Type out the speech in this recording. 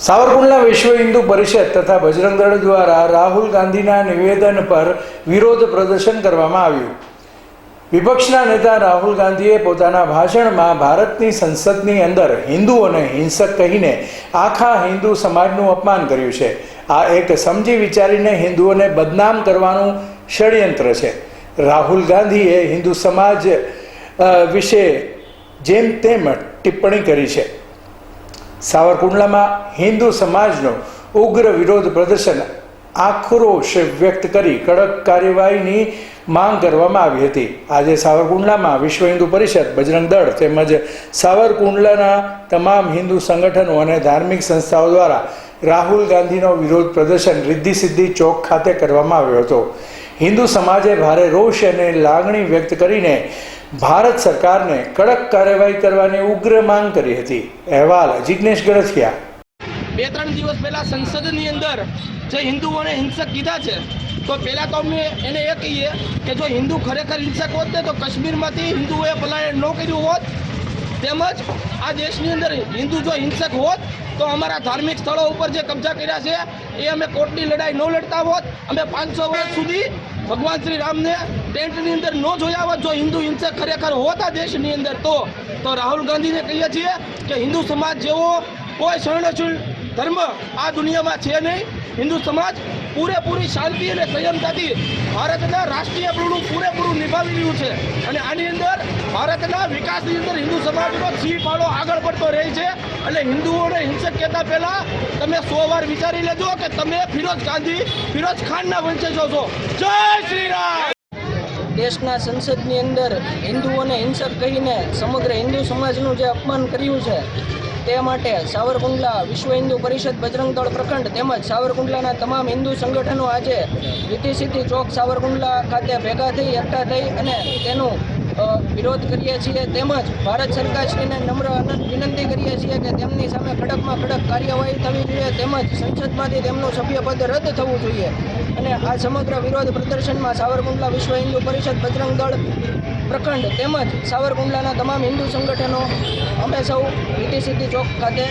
સાવરકુંડલા વિશ્વ હિન્દુ પરિષદ તથા બજરંગ દ્વારા રાહુલ ગાંધીના નિવેદન પર વિરોધ પ્રદર્શન કરવામાં આવ્યું. વિપક્ષના નેતા રાહુલ ગાંધીએ પોતાના ભાષણમાં ભારતની સંસદની અંદર હિન્દુઓને હિંસક કહીને આખા હિન્દુ સમાજનું અપમાન કર્યું છે. આ એક સમજી વિચારીને હિન્દુઓને બદનામ કરવાનું ષડયંત્ર છે. રાહુલ ગાંધીએ હિન્દુ સમાજ વિશે જેમ તેમ ટિપ્પણી કરી છે. સાવરકુંડલામાં હિન્દુ સમાજનો ઉગ્ર વિરોધ પ્રદર્શન આક્રોશ વ્યક્ત કરી કડક કાર્યવાહીની માંગ કરવામાં આવી હતી. આજે સાવરકુંડલામાં વિશ્વ હિન્દુ પરિષદ, બજરંગ દળ તેમજ સાવરકુંડલાના તમામ હિન્દુ સંગઠનો અને ધાર્મિક સંસ્થાઓ દ્વારા રાહુલ ગાંધીનો વિરોધ પ્રદર્શન રિદ્ધિ સિદ્ધિ ચોક ખાતે કરવામાં આવ્યો હતો. હિન્દુ સમાજે ભારે રોષ અને લાગણી વ્યક્ત કરીને ભારત સરકારને કડક કાર્યવાહી કરવાની ઉગ્ર માંગ કરી હતી. અહેવાલ જિજ્ઞેશ ગરથિયા બે ત્રણ દિવસ પહેલા સંસદની અંદર જે હિન્દુઓને હિંસક કીધા છે, તો પહેલા તો અમે એને એ કહીએ કે જો હિન્દુ ખરેખર હિંસક હોત ને તો કાશ્મીરમાંથી હિન્દુઓએ પલાયન ન કર્યું હોત તેમજ આ દેશની અંદર હિન્દુ જો હિંસક હોત, તો અમારા ધાર્મિક સ્થળો ઉપર જે કબજા કર્યા છે, એ અમે કોર્ટની લડાઈ ન લડતા હોત. અમે પાંચસો વર્ષ સુધી ભગવાન શ્રી રામને ટેન્ટની અંદર ન જોયા હોત, જો હિન્દુ હિંસક ખરેખર હોત આ દેશની અંદર, તો તો રાહુલ ગાંધીને કહીએ છીએ કે હિન્દુ સમાજ જેવો કોઈ શરણશીલ ધર્મ આ દુનિયામાં છે નહીં. હિન્દુ સમાજ પૂરેપૂરી શાંતિ અને સંયમતાથી ભારતના રાષ્ટ્રીય પૂરું પૂરેપૂરું નિભાવી રહ્યું છે. અને આની અંદર ભારતના વિકાસની અંદર હિન્દુ સમાજનો સી ફાળો આગળ પડતો રહે છે. એટલે હિન્દુઓને હિંસક કહેતા પહેલા તમે સો વાર વિચારી લેજો કે તમે ફિરોજ ગાંધી, ફિરોજ ખાનના વંશજો છો. જય શ્રી રામ દેશના સંસદની અંદર હિન્દુઓને હિંસક કહીને સમગ્ર હિન્દુ સમાજનું જે અપમાન કર્યું છે, તે માટે સાવરકુંડલા વિશ્વ હિન્દુ પરિષદ બજરંગ દળ પ્રખંડ તેમજ સાવરકુંડલાના તમામ હિન્દુ સંગઠનો આજે સિદ્ધિ ચોક સાવરકુંડલા ખાતે ભેગા થઈ, એકઠા થઈ અને તેનું વિરોધ કરીએ છીએ તેમજ ભારત સરકારશ્રીને નમ્ર વિનંતી કરીએ છીએ કે તેમની સામે કડકમાં કડક કાર્યવાહી થવી જોઈએ તેમજ સંસદમાંથી તેમનું સભ્યપદ રદ થવું જોઈએ. અને આ સમગ્ર વિરોધ પ્રદર્શનમાં સાવરકુંડલા વિશ્વ હિન્દુ પરિષદ બજરંગ દળ પ્રખંડ તેમજ સાવરકુંડલાના તમામ હિન્દુ સંગઠનો, અમે સૌ સિદ્ધિ ચોક ખાતે